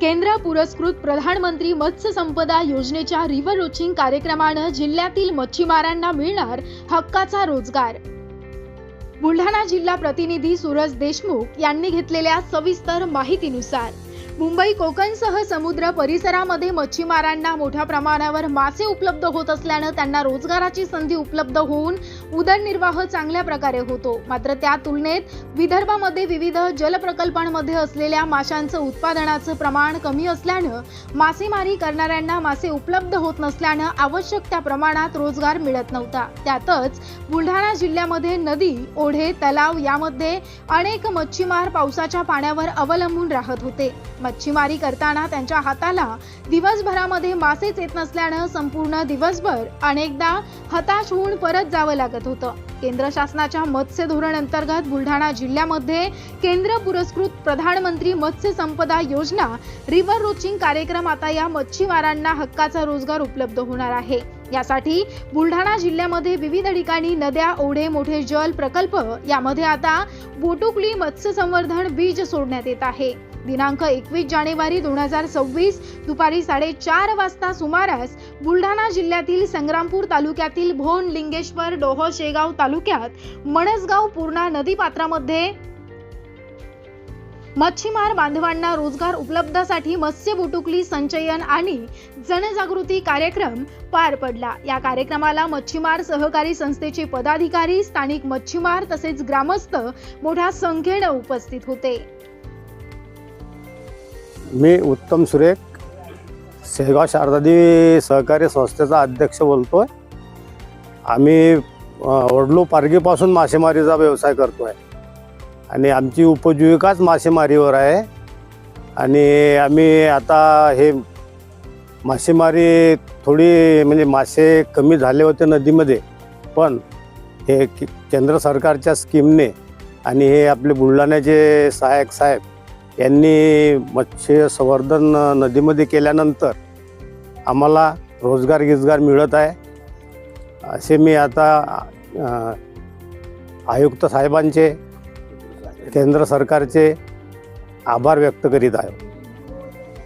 केंद्र पुरस्कृत प्रधानमंत्री मत्स्य संपदा योजनेच्या रिव्हर रोचिंग कार्यक्रमानं जिल्ह्यातील मच्छीमारांना मिळणार हक्काचा रोजगार. बुलढाणा जिल्हा प्रतिनिधी सूरज देशमुख यांनी घेतलेल्या सविस्तर माहितीनुसार मुंबई कोकणसह समुद्र परिसरामध्ये मच्छीमारांना मोठ्या प्रमाणावर मासे उपलब्ध होत असल्यानं त्यांना रोजगाराची संधी उपलब्ध होऊन उदरनिर्वाह चांगल्या प्रकारे होतो. मात्र त्या तुलनेत विदर्भामध्ये विविध जलप्रकल्पांमध्ये असलेल्या माशांचं उत्पादनाचं प्रमाण कमी असल्यानं मासेमारी करणाऱ्यांना मासे उपलब्ध होत नसल्यानं आवश्यक त्या प्रमाणात रोजगार मिळत नव्हता. त्यातच बुलढाणा जिल्ह्यामध्ये नदी ओढे तलाव यामध्ये अनेक मच्छीमार पावसाच्या पाण्यावर अवलंबून राहत होते. मच्छीमारी करताना त्यांच्या हाताला दिवसभरामध्ये मासेच येत नसल्यानं संपूर्ण दिवसभर अनेकदा हताश होऊन परत जावं लागत होतं. केंद्र शासनाच्या मत्स्य धोरण अंतर्गत बुलढाणा जिल्ह्यामध्ये केंद्र पुरस्कृत प्रधानमंत्री मत्स्य संपदा योजना रिव्हर रोचिंग कार्यक्रम आता या मच्छीमारांना हक्काचा रोजगार उपलब्ध होणार आहे. यासाठी बुलढाणा जिल्ह्यामध्ये विविध ठिकाणी नद्या ओढे मोठे जल प्रकल्प यामध्ये आता बोटुकली मत्स्य संवर्धन बीज सोडण्यात येत आहे. दिनांक एकवीस जानेवारी दोन हजार सव्वीस दुपारी साडेचार वाजता सुमारास बुलढाणा जिल्ह्यातील संग्रामपूर तालुक्यातील भोन लिंगेश्वर डोह शेगाव तालुक्यात मणसगाव पूर्णा नदीपात्रामध्ये मच्छीमार बांधवांना रोजगार उपलब्धासाठी मत्स्य बुटुकली संचयन आणि जनजागृती कार्यक्रम पार पडला. या कार्यक्रमाला मच्छीमार सहकारी संस्थेचे पदाधिकारी स्थानिक मच्छीमार तसेच ग्रामस्थ मोठ्या संख्येनं उपस्थित होते. मी उत्तम सुरेख शेगाव शारदादी सहकारी संस्थेचा अध्यक्ष बोलतो आहे आम्ही अ, पारगीपासून मासेमारीचा व्यवसाय करतो आहे आणि आमची उपजीविकाच मासेमारीवर आहे. आणि आम्ही आता हे मासेमारी थोडी म्हणजे मासे कमी झाले होते नदीमध्ये पण हे केंद्र सरकारच्या स्कीमने आणि हे आपले बुलढाण्याचे सहायक साहेब यांनी मत्स्य संवर्धन नदीमध्ये केल्यानंतर आम्हाला रोजगार गिजगार मिळत आहे. असे मी आता आयुक्त साहेबांचे केंद्र सरकारचे आभार व्यक्त करीत आहे.